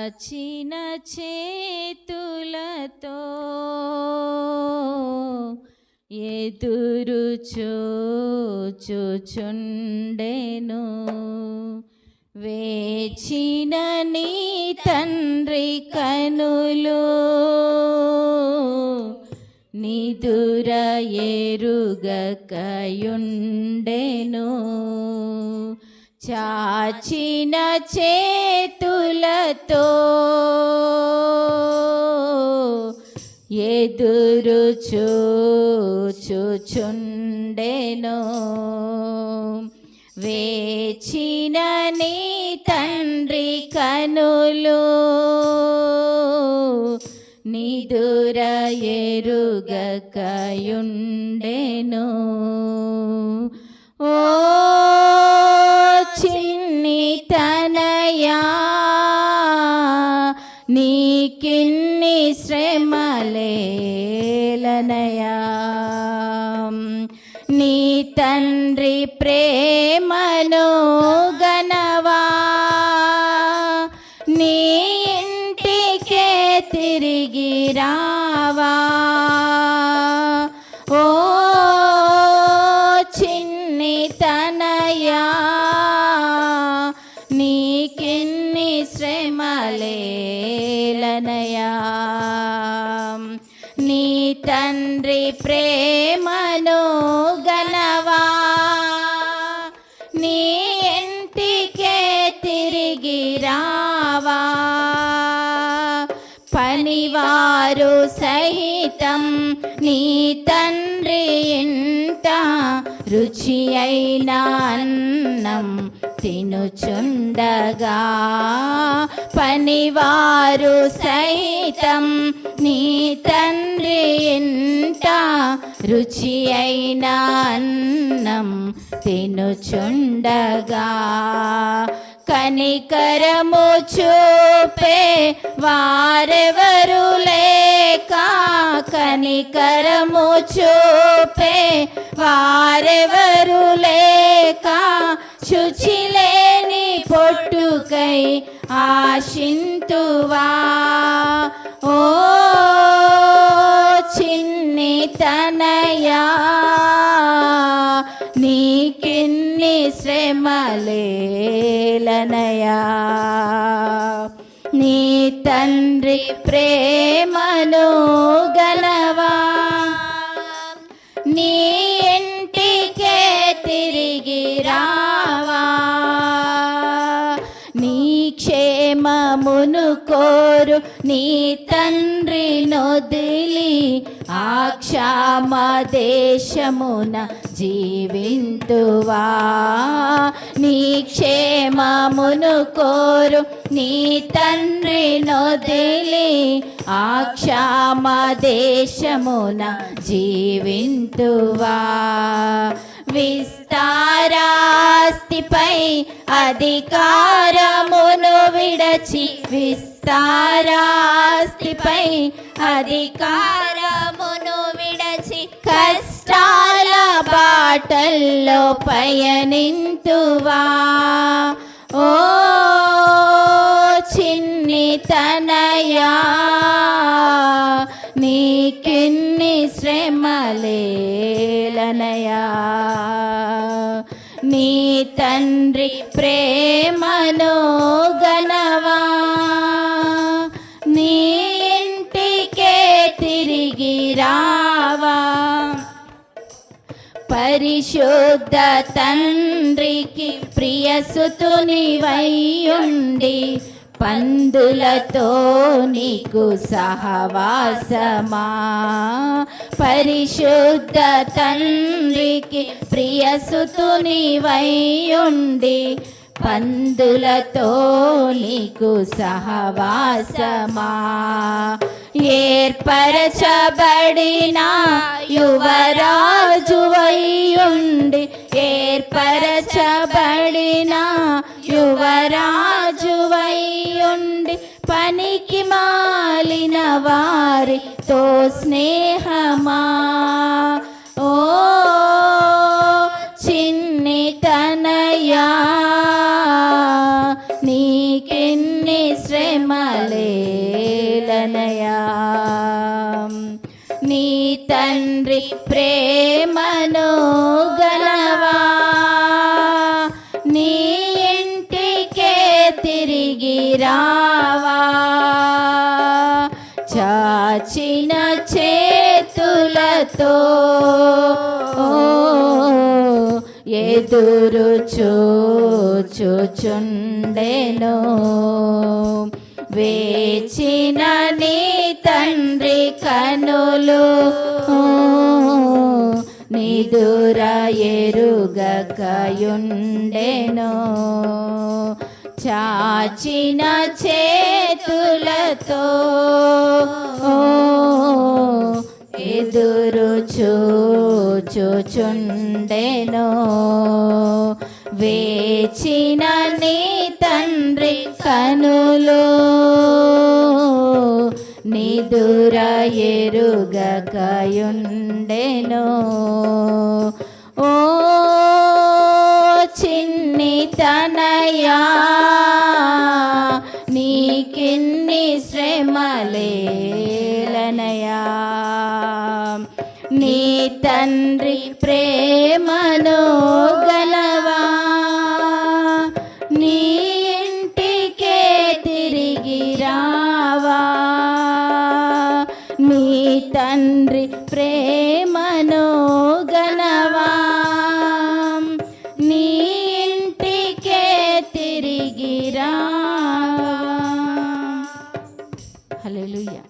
చాచిన చేతులతో ఎదురు చూచుచుండెను. వేచిన నీ తండ్రి కనులు నిదుర ఎరుగకయుండెను చాచిన చేతులతో ఎదురు చూచుచుండెను. వేచిన నీ తండ్రి కనులు నిదుర ఎరుగకయుండెను. ఓ తనయా నీకిన్ని శ్రమలేలనయా నీ తండ్రి ప్రేమను గనవా. నీ ఇంటికే తిరిగి రావా. మలేలనయా నీ తండ్రి ప్రేమను గనవా నీ ఇంటికే తిరిగి రావా పనివారు సహితం నీ తండ్రి ఇంట రుచి అయిన అన్నం తినుచుండగా పనివారు సైతం నీ తండ్రి ఇంట రుచి అయిన అన్నం తినుచుండగా కనికరము చూపే వారెవరు లేక కనికరము చూపే వారెవరు లేక శుచిలేని పొట్టుకై ఆశింతువా? ఓ చిన్ని తనయా నీకిన్ని శ్రమలేలనయా? తండ్రి ప్రేమలో క్షేమమును కోరు నీ తండ్రి నొదిలి ఆ క్షామ దేశమున జీవింతువా. నీ క్షేమమును కోరు నీ తండ్రి నొదిలి ఆ క్షామ దేశమున జీవింతువా. విస్తార విస్తారాస్తిపై అధికారమును విడచి విస్తారాస్తిపై అధికారమును విడచి కష్టాల బాటల్లో పయనింతువా. ఓ చిన్ని తనయా నీకిన్ని శ్రమలేలనయా. నీ తండ్రి ప్రేమను గనవా నీ ఇంటికే తిరిగి రావా. పరిశుద్ధ తండ్రికి ప్రియసుతుని వై ఉండి పందులతో నీకు సహవాసమా? పరిశుద్ధ తండ్రికి ప్రియసుతుని వైయుండి పందులతో నీకు సహవాసమా? ఏర్పరచబడిన యువరాజు వయ్యుండి ఏర్పరచబడిన యువరా పనికి మాలిన వారితో స్నేహమా? ఓ చిన్ని తనయా నీకెన్ని శ్రమలేలనయా? నీ తండ్రి ప్రేమ చేతులతో ఎదురు చూచుచుండెను. వేచిన నీ తండ్రి కనులు నిదుర ఎరుగకయుండెను. చాచిన చేతులతో చూచుచుండెను. వేచిన నీ తండ్రి కనులు నిదుర ఎరుగకయుండెను. ఓ చిన్ని తనయా నీకిన్ని శ్రమలే తండ్రి ప్రేమను గలవా? నీ ఇంటికే తిరిగి రావా? నీ తండ్రి ప్రేమను గలవా? నీ ఇంటికే తిరిగి రావా? హలో